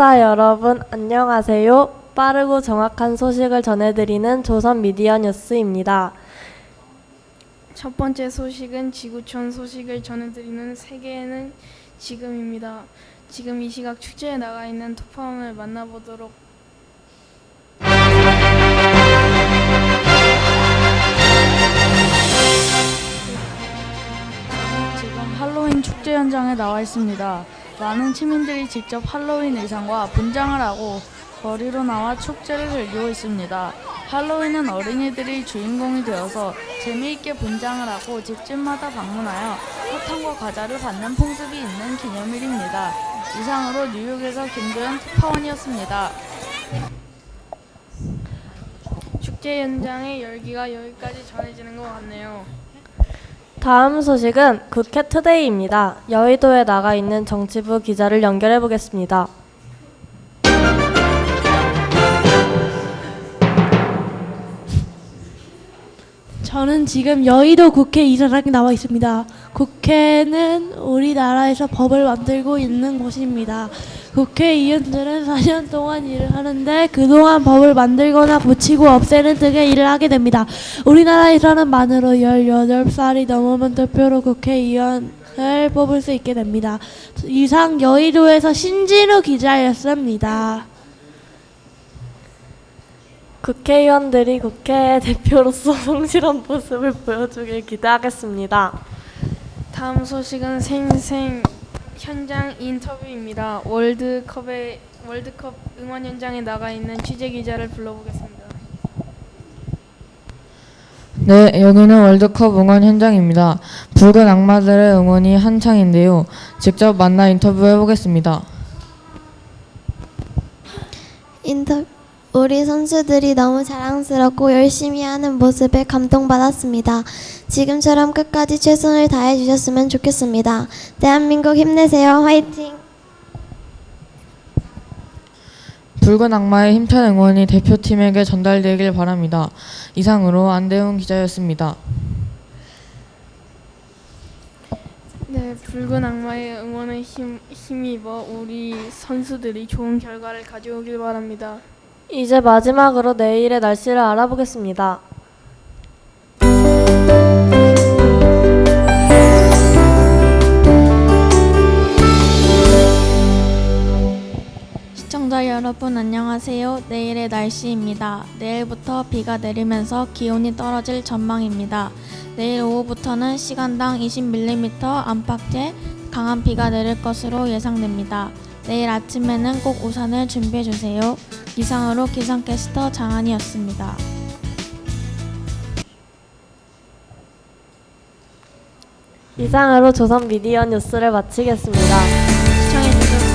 시청자 여러분 안녕하세요. 빠르고 정확한 소식을 전해드리는 조선 미디어 뉴스입니다. 첫 번째 소식은 지구촌 소식을 전해드리는 세계에는 지금입니다. 지금 이 시각 축제에 나가 있는 토파원을 만나보도록 지금 할로윈 축제 현장에 나와 있습니다. 많은 시민들이 직접 할로윈 의상과 분장을 하고 거리로 나와 축제를 즐기고 있습니다. 할로윈은 어린이들이 주인공이 되어서 재미있게 분장을 하고 집집마다 방문하여 사탕과 과자를 받는 풍습이 있는 기념일입니다. 이상으로 뉴욕에서 김도현 특파원이었습니다. 축제 현장의 열기가 여기까지 전해지는 것 같네요. 다음 소식은 국회 투데이입니다. 여의도에 나가 있는 정치부 기자를 연결해 보겠습니다. 저는 지금 여의도 국회 이사장에 나와 있습니다. 국회는 우리나라에서 법을 만들고 있는 곳입니다. 국회의원들은 4년 동안 일을 하는데 그동안 법을 만들거나 고치고 없애는 등의 일을 하게 됩니다. 우리나라에서는 만으로 18살이 넘으면 투표로 국회의원을 뽑을 수 있게 됩니다. 이상 여의도에서 신진우 기자였습니다. 국회의원들이 국회 대표로서 성실한 모습을 보여주길 기대하겠습니다. 다음 소식은 생생 현장 인터뷰입니다. 월드컵의 월드컵 응원 현장에 나가 있는 취재 기자를 불러보겠습니다. 네, 여기는 월드컵 응원 현장입니다. 붉은 악마들의 응원이 한창인데요. 직접 만나 인터뷰해 보겠습니다. 인터 우리 선수들이 너무 자랑스럽고 열심히 하는 모습에 감동받았습니다. 지금처럼 끝까지 최선을 다해 주셨으면 좋겠습니다. 대한민국 힘내세요. 화이팅! 붉은 악마의 힘찬 응원이 대표팀에게 전달되길 바랍니다. 이상으로 안대훈 기자였습니다. 네, 붉은 악마의 응원에 힘, 힘입어 우리 선수들이 좋은 결과를 가져오길 바랍니다. 이제 마지막으로 내일의 날씨를 알아보겠습니다. 시청자 여러분 안녕하세요. 내일의 날씨입니다. 내일부터 비가 내리면서 기온이 떨어질 전망입니다. 내일 오후부터는 시간당 20mm 안팎의 강한 비가 내릴 것으로 예상됩니다. 내일 아침에는 꼭 우산을 준비해 주세요. 이상으로 기상캐스터 장한이었습니다. 이상으로 조선 미디어 뉴스를 마치겠습니다.